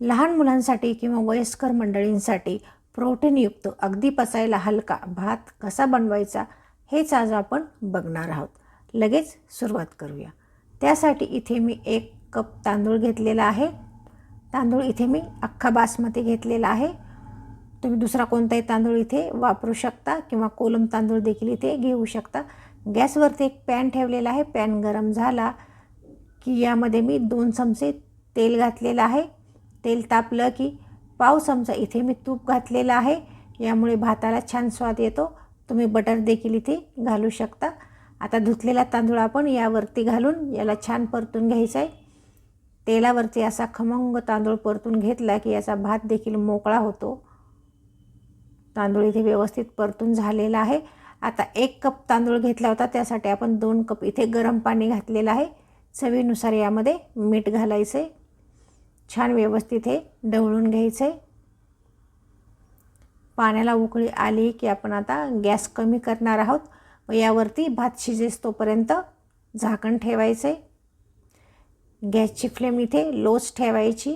लहान मुलांसाठी किंवा वयस्कर मंडळींसाठी प्रोटीनयुक्त अगदी पचायला हलका भात कसा बनवायचा हेच आज आपण बघणार आहोत. लगेच सुरुवात करूया. त्यासाठी इथे मी एक कप तांदूळ घेतलेला आहे. तांदूळ इथे मी अख्खा बासमती घेतलेला आहे. तुम्ही दुसरा कोणताही तांदूळ इथे वापरू शकता किंवा कोलम तांदूळ देखील इथे घेऊ शकता. गॅसवरती एक पॅन ठेवलेला आहे. पॅन गरम झाला की यामध्ये मी दोन चमचे तेल घातलेलं आहे. तेल तापलं की पाव चमचा इथे मी तूप घातलेलं आहे. यामुळे भाताला छान स्वाद येतो. तुम्ही बटर देखील इथे घालू शकता. आता धुतलेला तांदूळ आपण यावरती घालून याला छान परतून घ्यायचा आहे. तेलावरती असा खमंग तांदूळ परतून घेतला की याचा भात देखील मोकळा होतो. तांदूळ इथे व्यवस्थित परतून झालेला आहे. आता एक कप तांदूळ घेतला होता. त्यासाठी आपण दोन कप इथे गरम पाणी घातलेलं आहे. चवीनुसार यामध्ये मीठ घालायचं आहे छान व्यवस्थित हे ढवळून घ्यायचं आहे पाण्याला उकळी आली की आपण आता गॅस कमी करणार आहोत. व यावरती भात शिजेस तोपर्यंत झाकण ठेवायचं आहे गॅसची फ्लेम इथे लोच ठेवायची.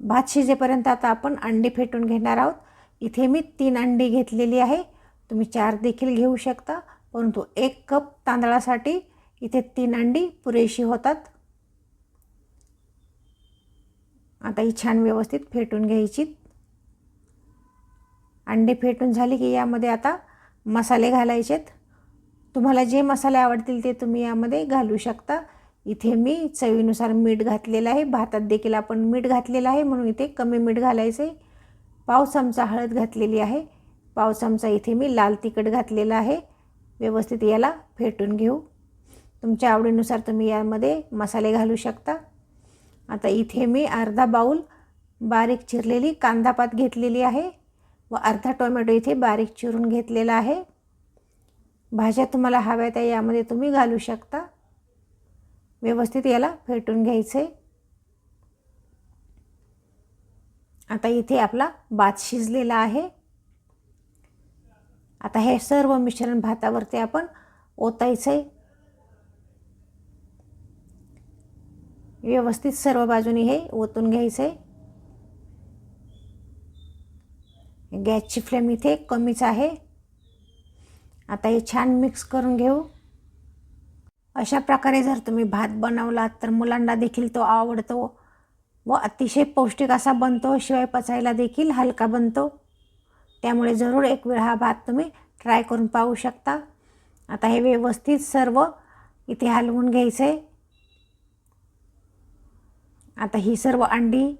भात शिजेपर्यंत आता आपण अंडी फेटून घेणार आहोत. इथे मी तीन अंडी घेतलेली आहे. तुम्ही चार देखील घेऊ शकता. परंतु एक कप तांदळासाठी इथे तीन अंडी पुरेशी होतात. आता ही छान व्यवस्थित फेटून घ्यायची. अंडी फेटून झाले की यामध्ये आता मसाले घालायचेत. तुम्हाला जे मसाले आवडतील ते तुम्ही यामध्ये घालू शकता. इथे मी चवीनुसार मीठ घातलेलं आहे. भातात देखील आपण मीठ घातलेलं आहे म्हणून इथे कमी मीठ घालायचं आहे पाव चमचा हळद घातलेली आहे. पाव चमचा इथे मी लाल तिखट घातलेलं आहे. व्यवस्थित याला फेटून घेऊ. तुमच्या आवडीनुसार तुम्ही यामध्ये मसाले घालू शकता. आता इथे मी अर्धा बाऊल बारीक चिरलेली कांदापात घेतलेली आहे व अर्धा टोमॅटो इथे बारीक चिरून घेतलेला आहे. भाज्या तुम्हाला हव्या त्या यामध्ये तुम्ही घालू शकता. व्यवस्थित याला फेटून घ्यायचे. आता इथे आपला भात शिजलेला आहे. आता हे सर्व मिश्रण भातावरती आपण ओतायचं. आहे व्यवस्थित सर्व बाजूनी हे ओतून घ्यायचं. आहे गॅसची फ्लेम इथे कमीच आहे. आता हे छान मिक्स करून घेऊ. अशा प्रकारे जर तुम्ही भात बनवलात तर मुलांना देखील तो आवडतो व अतिशय पौष्टिक असा बनतो. शिवाय पचायला देखील हलका बनतो. त्यामुळे जरूर एक वेळ हा भात तुम्ही ट्राय करून पाहू शकता. आता हे व्यवस्थित सर्व इथे हलवून घ्यायचं. आहे आता ही सर्व अंडी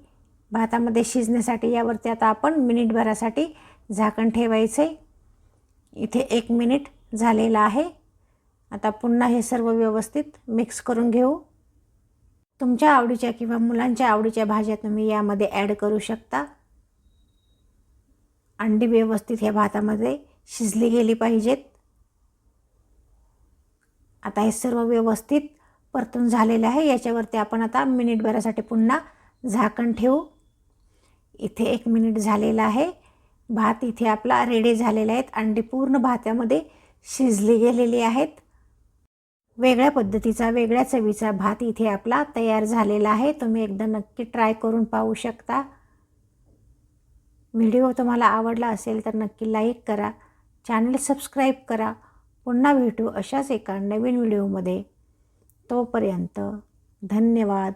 भातामध्ये शिजण्यासाठी यावरती आता आपण मिनिटभरासाठी झाकण ठेवायचं. आहे इथे एक मिनिट झालेलं आहे. आता पुन्हा हे सर्व व्यवस्थित मिक्स करून घेऊ. तुमच्या आवडीच्या किंवा मुलांच्या आवडीच्या भाज्या तुम्ही यामध्ये ॲड करू शकता. अंडी व्यवस्थित ह्या भातामध्ये शिजली गेली पाहिजेत. आता हे सर्व व्यवस्थित परतून झालेलं आहे. याच्यावरती आपण आता मिनिटभरासाठी पुन्हा झाकण ठेवू. इथे एक मिनिट झालेला आहे. भात इथे आपला रेडी झालेला आहेत. अंडी पूर्ण भातामध्ये शिजली गेलेली आहेत. वेगळ्या पद्धतीचा वेगळ्या चवीचा भात इथे आपला तयार झालेला आहे. तुम्ही एकदा नक्की ट्राय करून पाहू शकता. व्हिडिओ तुम्हाला आवडला असेल तर नक्की लाईक करा. चॅनल सबस्क्राईब करा. पुन्हा भेटू अशाच एका नवीन व्हिडिओमध्ये. तोपर्यंत धन्यवाद.